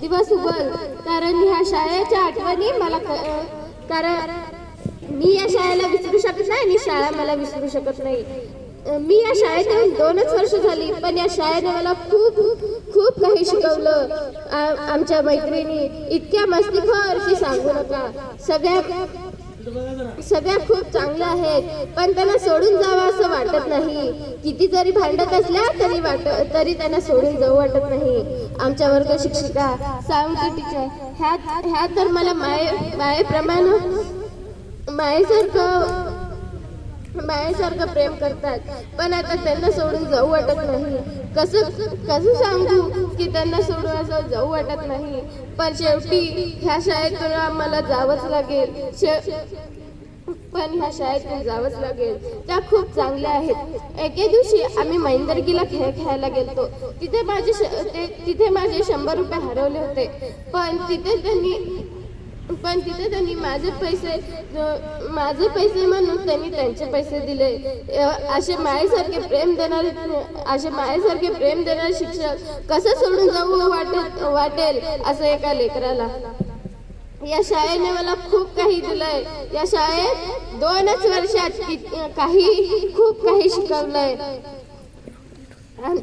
दिवस उगल कारण ह्या शाळेच्या आठवणी मला क- कारण मी या शाळेला विसरू शकत नाही आणि शाळा मला विसरू शकत नाही. मी या शाळेत येऊन दोनच वर्ष झाली पण या शाळेने मला खूप खूप काही शिकवलं. आमच्या मैत्रिणी इतक्या मस्तीखोर की सांगू नका. सगळ्या सगळ्या खूप चांगल्या आहेत पण त्यांना सोडून जावं असं वाटत नाही. किती जरी भांडत असल्या तरी वाट तरी त्यांना सोडून जाऊ वाटत नाही. आमच्या वर्ग शिक्षिका सावंत टीचर ह्या ह्या तर मला माये मायेप्रमाणे मायेसारखं मायेसारखं प्रेम करतात. पण आता त्यांना सोडून जाऊ वाटत नाही. कसं कसं सांगू की त्यांना सोडून असं जाऊ वाटत नाही? पण शेवटी ह्या शाळेतून आम्हाला जावंच लागेल. शे पण ह्या शाळेतून जावंच लागेल. त्या खूप चांगल्या आहेत. एके दिवशी आम्ही महिंदरगीला खेळ खेळायला गेलतो. तिथे माझे श- ते तिथे माझे शंभर रुपये हरवले होते. पण तिथे त्यांनी पण तिथे त्यांनी माझे पैसे माझे पैसे म्हणून त्यांनी त्यांचे पैसे दिले. असे मायेसारखे प्रेम देणारे असे मायेसारखे प्रेम देणारे शिक्षक कसं सोडून जाऊ हो वाटत वाटेल असं एका लेकराला. या शाळेने मला खूप काही दिलंय. या शाळेत दोनच वर्षात काही खूप काही शिकवलंय. आणि-